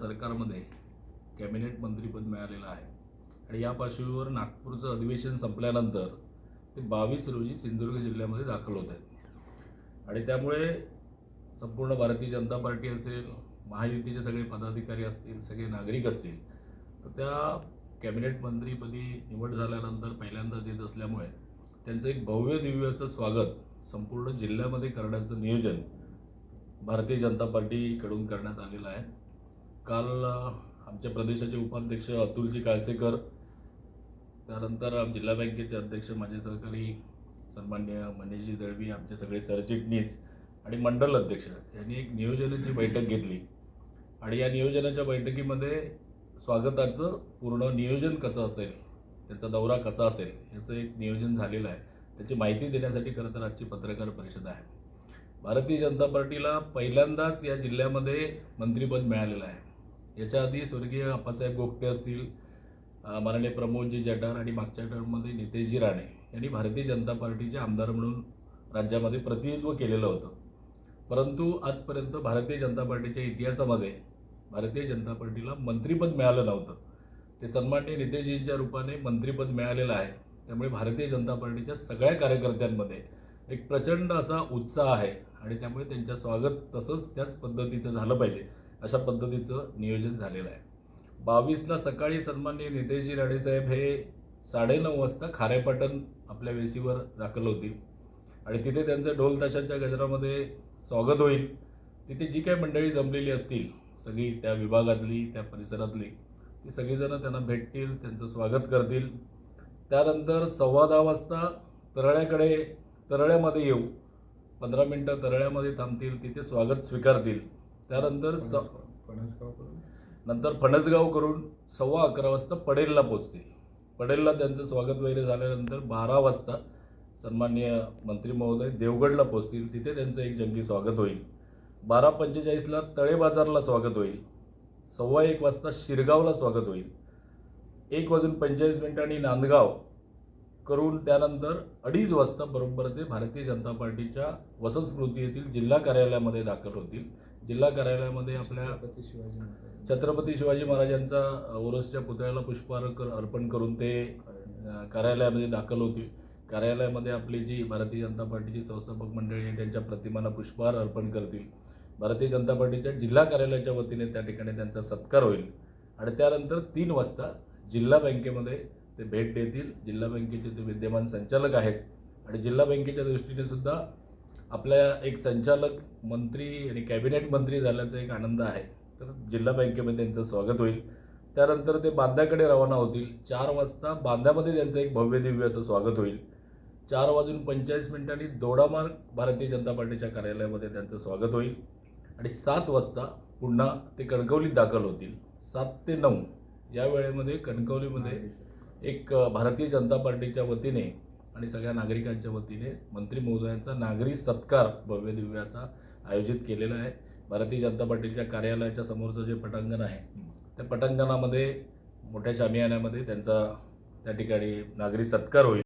सरकारमध्ये कॅबिनेट मंत्रीपद मिळालेलं आहे. आणि या पार्श्वभूमीवर नागपूरचं अधिवेशन संपल्यानंतर ते बावीस रोजी सिंधुदुर्ग जिल्ह्यामध्ये दाखल होत आहेत. आणि त्यामुळे संपूर्ण भारतीय जनता पार्टी असेल महायुतीचे सगळे पदाधिकारी असतील सगळे नागरिक असतील तर त्या कॅबिनेट मंत्रीपदी निवड झाल्यानंतर पहिल्यांदाच येत असल्यामुळे त्यांचं एक भव्य दिव्य असं स्वागत संपूर्ण जिल्ह्यामध्ये करण्याचं नियोजन भारतीय जनता पार्टीकडून करण्यात आलेलं आहे. काल आमच्या प्रदेशाचे उपाध्यक्ष अतुलजी काळसेकर त्यानंतर जिल्हा बँकेचे अध्यक्ष माझे सहकारी सन्मान्य मनीषजी दळवी आमचे सगळे सरचिटणीस आणि मंडल अध्यक्ष यांनी एक नियोजनाची बैठक घेतली. आणि या नियोजनाच्या बैठकीमध्ये स्वागताचं पूर्ण नियोजन कसं असेल त्यांचा दौरा कसा असेल याचं एक नियोजन झालेलं आहे. त्याची माहिती देण्यासाठी खरं तर आजची पत्रकार परिषद आहे. भारतीय जनता पार्टीला पहिल्यांदाच या जिल्ह्यामध्ये मंत्रिपद मिळालेलं आहे. याच्या आधी स्वर्गीय आप्पासाहेब गोपटे असतील माननीय प्रमोदजी जटार आणि मागच्या टर्ममध्ये नितेशजी राणे यांनी भारतीय जनता पार्टीचे आमदार म्हणून राज्यामध्ये प्रतिनिधित्व केलेलं होतं. परंतु आजपर्यंत भारतीय जनता पार्टीच्या इतिहासामध्ये भारतीय जनता पार्टीला मंत्रिपद मिळालं नव्हतं. ते सन्मान्य नितेशजींच्या रूपाने मंत्रिपद मिळालेलं आहे. त्यामुळे भारतीय जनता पार्टीच्या सगळ्या कार्यकर्त्यांमध्ये एक प्रचंड असा उत्साह आहे आणि त्यामुळे त्यांच्या स्वागत तसंच त्याच पद्धतीचं झालं पाहिजे. अशा पद्धतीचं नियोजन झालेलं आहे. बावीसला सकाळी सन्माननीय नितेशजी राणेसाहेब हे साडेनऊ वाजता खारेपाटण आपल्या वेशीवर दाखल होतील आणि तिथे त्यांचं ढोल ताशांच्या गजरामध्ये स्वागत होईल. तिथे जी काही मंडळी जमलेली असतील सगळी त्या विभागातली त्या परिसरातली ती सगळीजणं त्यांना भेटतील त्यांचं स्वागत करतील. त्यानंतर सव्वा दहा वाजता तरळ्याकडे तरळ्यामध्ये येऊ. पंधरा मिनटं तरळ्यामध्ये थांबतील तिथे स्वागत स्वीकारतील. त्यानंतर स नंतर फणसगाव करून सव्वा अकरा वाजता पडेलला पोचतील पडेलला त्यांचं स्वागत वगैरे झाल्यानंतर बारा वाजता सन्माननीय मंत्री महोदय देवगडला पोचतील. तिथे त्यांचं एक जंगी स्वागत होईल. बारा पंचेचाळीसला तळे बाजारला स्वागत होईल. सव्वा एक वाजता शिरगावला स्वागत होईल. एक वाजून पंचेचाळीस मिनिटांनी नांदगाव करून त्यानंतर अडीच वाजता बरोबर ते भारतीय जनता पार्टीच्या वसंत स्मृती येथील जिल्हा कार्यालयामध्ये दाखल होतील. जिल्हा कार्यालयामध्ये आपल्या छत्रपती शिवाजी महाराजांचा ओरसच्या पुतळ्याला पुष्पहार कर अर्पण करून ते कार्यालयामध्ये दाखल होतील कार्यालयामध्ये आपली जी भारतीय जनता पार्टीची संस्थापक मंडळी आहे त्यांच्या प्रतिमांना पुष्पहार अर्पण करतील. भारतीय जनता पार्टीच्या जिल्हा कार्यालयाच्या वतीने त्या ठिकाणी त्यांचा सत्कार होईल. आणि त्यानंतर तीन वाजता जिल्हा बँकेमध्ये ते भेट देतील. जिल्हा बँकेचे ते विद्यमान संचालक आहेत. आणि जिल्हा बँकेच्या दृष्टीने सुद्धा आपल्या एक संचालक मंत्री आणि कॅबिनेट मंत्री झाल्याचा एक आनंद आहे. तर जिल्हा बँकेमध्ये त्यांचं स्वागत होईल. त्यानंतर ते बांद्याकडे रवाना होतील. चार वाजता बांद्यामध्ये त्यांचं एक भव्य दिव्य असं स्वागत होईल. चार वाजून पंचेचाळीस मिनिटांनी दोडामार्ग भारतीय जनता पार्टीच्या कार्यालयामध्ये त्यांचं स्वागत होईल. आणि सात वाजता पुन्हा ते कणकवलीत दाखल होतील. सात ते नऊ या वेळेमध्ये कणकवलीमध्ये एक भारतीय जनता पार्टीच्या वतीने आणि सगळ्या नागरिकांच्या वतीने मंत्री महोदयांचा नागरी सत्कार भव्य दिव्य असा आयोजित केलेला आहे. भारतीय जनता पार्टीच्या कार्यालयाच्या समोरचं जे पटांगण आहे त्या पटांगणामध्ये मोठ्या शामियान्यामध्ये त्यांचा त्या ठिकाणी नागरी सत्कार होईल.